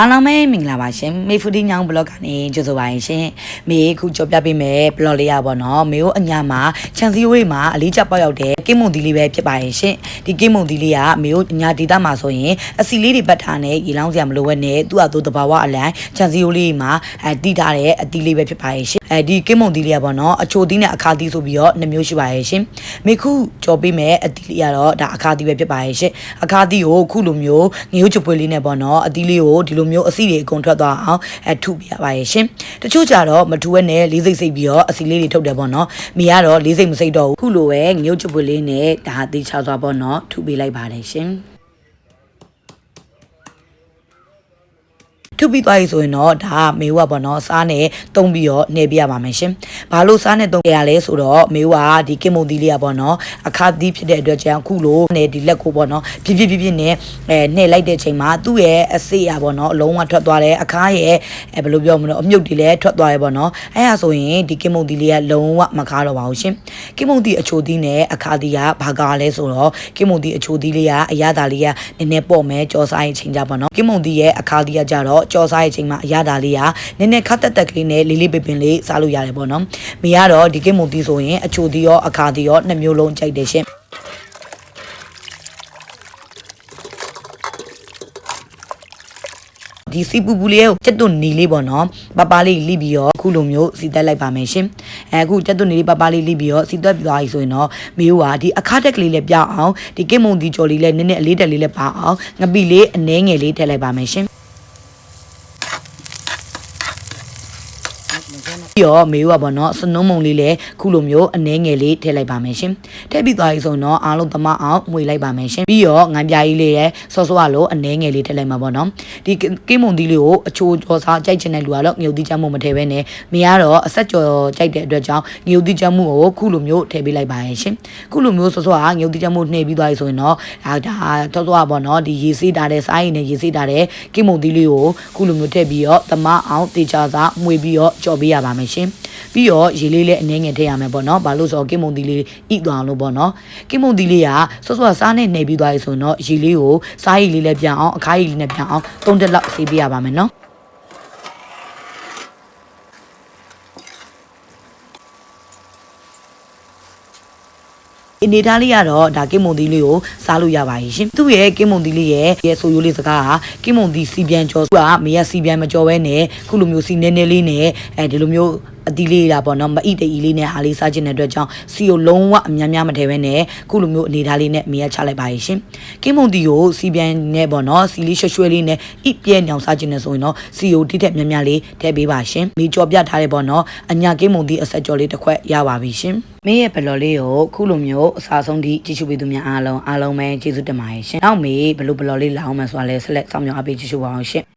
အားလုံးပဲမင်္ဂလာပါရှင်မေဖူဒီညောင်ဘလော့ကနေကြိုဆိုပါရင်ရှင်မေခုကြော်ပြပေးမယ်ဘလော့လေးရပါတော့မေကိုအညာမှာချန်စီဝေးမှာအလေးချက်ပေါက်ရောက်တဲ့ကင်းမုန်ဒီလေးပဲဖြစ်ပါရင်ရှင်ဒီကင်းမုန်ဒီလေးကမေကိုအညာဒေတာမှာဆိုရင်အစီလေးတွေပတ်ထားနဲ့ရေလောင်းစရာမလိုဘဲနဲ့သူ့အတူတဘာဝအလံချန်စီဝေးလေးမှာအဲတီးထားတဲ့အတီးလေးပဲဖြစ်ပါရင်ရှင်အဲဒီကင်းမုန်ဒီလေးကပေါ့နော်အချိုသီးနဲ့အခါသီးဆိုပြီးတော့နှစ်မျိုးရှိပါရဲ့ရှင်မေခုကြော်ပေးမယ်အတီးလေးကတော့ဒါအခါသီးပဲဖြစ်ပါရဲ့ရှင်အခါသီးကိုခုလိုမျိုးငရုတ်ချပွေလေးနဲ့ပေါ့နော်အတီးလေးကိုဒီလိုမျိုးအစီတွေအကုန်ထွက်သွားအောင်အဲထုပြရပါရဲ့ရှင်တချို့ကြတော့မထူဝဲနဲ့လေးစိတ်စိတ်ပြီးတော့အစီလေးတွေထုတ်တယ်ပေါ့နော်မိကတော့လေးစိတ်မစိတ်တော့ဘူးခုလိုပဲငရုတ်ချပွေလေးနဲ့ဒါအသေးချသွားပေါ့နော်ထုပေးလိုက်ပါတယ်ရှင် ထုပြီးသွားပြီဆိုရင်တော့ဒါကမေဝကပေါ့နော်စားနဲ့တုံးပြီးတော့နှဲပြရပါမယ်ရှင်။ဘာလို့စားနဲ့တုံးရလဲဆိုတော့မေဝကဒီကင်မုန်သီးလေးကပေါ့နော်အခါသီးဖြစ်တဲ့အတွက်ကြောင့်ခုလိုနဲ့ဒီလက်ကိုပေါ့နော်ပြပြပြပြနဲ့အဲနှဲလိုက်တဲ့ချိန်မှာသူ့ရဲ့အစိရပေါ့နော်အလုံးဝထွက်သွားတယ်အခါရဲ့အဲဘယ်လိုပြောမလဲအမြုပ်တွေလည်းထွက်သွားတယ်ပေါ့နော်အဲဒါဆိုရင်ဒီကင်မုန်သီးလေးကလုံးဝမကားတော့ပါဘူးရှင်။ကင်မုန်သီးအချိုသီးနဲ့အခါသီးကဘာကားလဲဆိုတော့ကင်မုန်သီးအချိုသီးလေးကအရသာလေးကနည်းနည်းပေါ့မယ်ကြော်စားရင်ချိန်ကြပေါ့နော်ကင်မုန်သီးရဲ့အခါသီးကကြတော့ကြော်စားရဲ့ချိန်မှာအရသာလေးကနည်းနည်းခတ်တက်တက်ကလေးနဲ့လေးလေးပင်ပင်လေးစားလို့ရတယ်ပေါ့နော်မိကတော့ဒီကိမုန်တီဆိုရင်အချိုတီရောအခါတီရောနှစ်မျိုးလုံးကြိုက်တယ်ရှင်ဒီစီပူပူလေးကိုစက်သွနေလေးပေါ့နော်ပပလေးလိပြီးတော့အခုလိုမျိုးစီတက်လိုက်ပါမယ်ရှင်အဲအခုစက်သွနေလေးပပလေးလိပြီးတော့စီတက်ပြီးသွားပြီဆိုရင်တော့မေကဒီအခါတက်ကလေးလေးပြအောင်ဒီကိမုန်တီကြော်လေးလေးနည်းနည်းအလေးတက်လေးလေးပါအောင်ငပိလေးအနှဲငယ်လေးထည့်လိုက်ပါမယ်ရှင် ပြီးတော့မေဦးကပေါ့နော်စနုံးမုံလေးလည်းခုလိုမျိုးအနှဲငယ်လေးထည့်လိုက်ပါမယ်ရှင်ထည့်ပြီးသွားပြီဆိုရင်တော့အားလုံးသမအောင်မှွေလိုက်ပါမယ်ရှင်ပြီးတော့ငံပြားကြီးလေးရဲ့ဆော့ဆော့ကလို့အနှဲငယ်လေးထည့်လိုက်မှာပေါ့နော်ဒီကင်းမုံသီးလေးကိုအချိုကျော်စားကြိုက်ချင်တဲ့လူကတော့ငြုပ်သီးချမ်းမှုမထည့်ဘဲနဲ့မေကတော့အဆက်ကျော်ကြိုက်တဲ့အတွက်ကြောင့်ငြုပ်သီးချမ်းမှုကိုခုလိုမျိုးထည့်ပေးလိုက်ပါရဲ့ရှင်ခုလိုမျိုးဆော့ဆော့ကငြုပ်သီးချမ်းမှုနှိပ်ပြီးသွားပြီဆိုရင်တော့ဒါဒါဆော့ဆော့ကပေါ့နော်ဒီရေစေးတာတဲ့စားရင်နဲ့ရေစေးတာတဲ့ကင်းမုံသီးလေးကိုခုလိုမျိုးထည့်ပြီးတော့သမအောင်တေချာစားမှွေပြီးတော့ကြော်ပေးရပါမယ်ရှင်ပြီးတော့ရေလေးလည်းအနှဲငယ်ထည့်ရမယ်ပေါ့နော်ဘာလို့ဆိုတော့ကင်းမုံသီးလေးဣသွားအောင်လို့ပေါ့နော်ကင်းမုံသီးလေးကဆော့ဆော့စားနဲ့နှိပ်ပြီးသွားပြီဆိုရင်တော့ရေလေးကိုစားရည်လေးလည်းပြန်အောင်အခါရည်လေးနဲ့ပြန်အောင်သုံးတက်လောက်ဆေးပေးရပါမယ်နော် အနေထားလေးကတော့ဒါကင်းမုံသီးလေးကိုစားလို့ရပါရဲ့ရှင်သူ့ရဲ့ကင်းမုံသီးလေးရဲ့ရဲ့ဆိုရိုးလေးစကားကကင်းမုံသီးစီပြန်ကြော်ကမရစီပြန်မကြော်ဘဲနဲ့ခုလိုမျိုးစီနဲနဲလေးနဲ့အဲဒီလိုမျိုး အတီးလေးလာပေါ့နော်မအိတေးအီလေးနဲ့ဟာလေးစားခြင်းတဲ့အတွက်ကြောင့်စီကိုလုံးဝအများများမထည့်ဘဲနဲ့ခုလိုမျိုးအနေထားလေးနဲ့အမေကချလိုက်ပါရဲ့ရှင်ကင်းမုံတီကိုစီပြန်နဲ့ပေါ့နော်စီလေးရွှဲရွှဲလေးနဲ့ဣပြဲညောင်စားခြင်းနဲ့ဆိုရင်တော့စီကိုတိထက်များများလေးထည့်ပေးပါရှင်မိကြော်ပြထားတယ်ပေါ့နော်အညာကင်းမုံတီအဆက်ကြော်လေးတစ်ခွက်ရပါပြီရှင်မင်းရဲ့ဘလော်လေးကိုခုလိုမျိုးအစားဆုံးထိကြည့်ရှုပေးသူများအားလုံးအားလုံးပဲကျေးဇူးတင်ပါတယ်ရှင်။နောက်မေဘလို့ဘလော်လေးလာအောင်မှဆိုတာလဲဆက်လက်စောင့်မျှော်အားပေးကြည့်ရှုပါအောင်ရှင်။